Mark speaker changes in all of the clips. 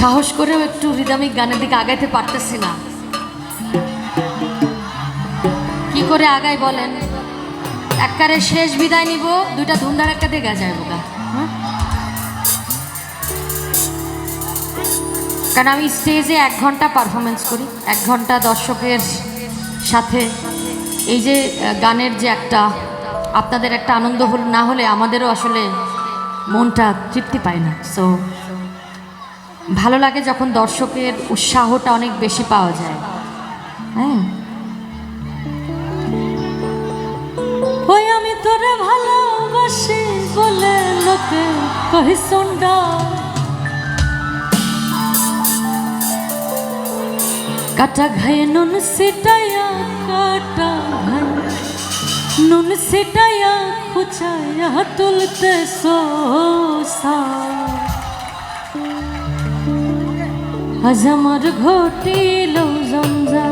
Speaker 1: সাহস করেও একটু রিদামিক গানের দিকে আগাইতে পারতেছি না। কি করে আগাই বলেন? একবারে শেষ বিদায় নিব, দুইটা ধুমধার একটা দিয়ে যায় বোকা? কারণ আমি স্টেজে এক ঘণ্টা পারফরমেন্স করি, এক ঘণ্টা দর্শকের সাথে। এই যে গানের যে একটা, আপনাদের একটা আনন্দ হল, না হলে আমাদেরও আসলে মনটা তৃপ্তি পায় না। সো ভালো লাগে যখন দর্শকের উৎসাহটা অনেক বেশি পাওয়া যায়। হ্যাঁ? ওই আমি তোরে ভালোবাসি বলে লোকে কহি সুন্দর কাটা ঘায়ে নুন সিটাইয়া কাটা ঘায়ে নুন সিটাইয়া খুচাইয়া তুলতে সোসা আজ আমার ঘটিল জঞ্জা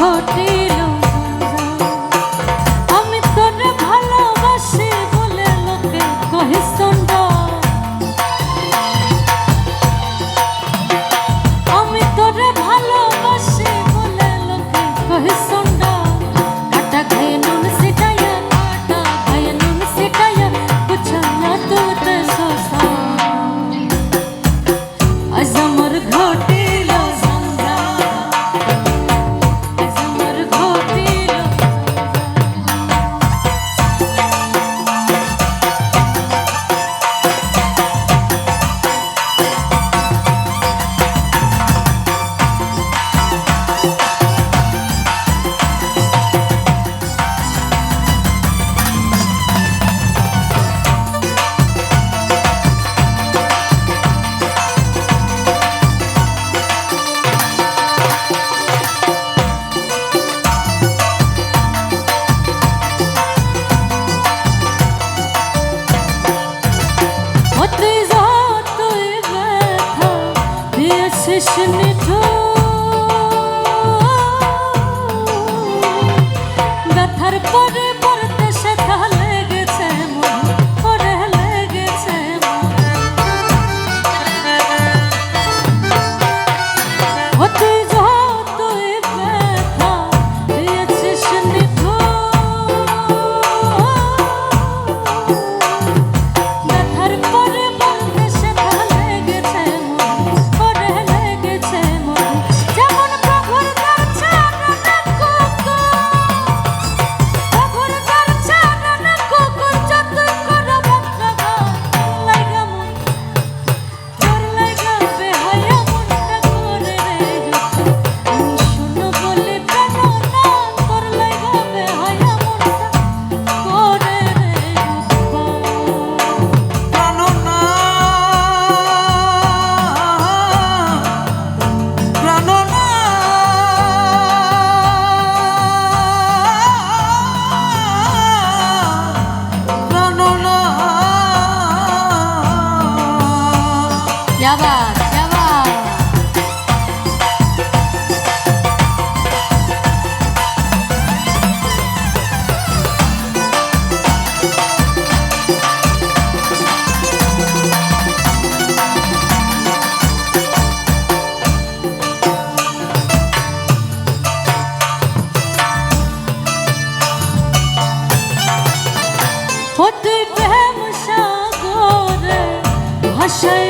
Speaker 1: আমার দিয়েছিস shame.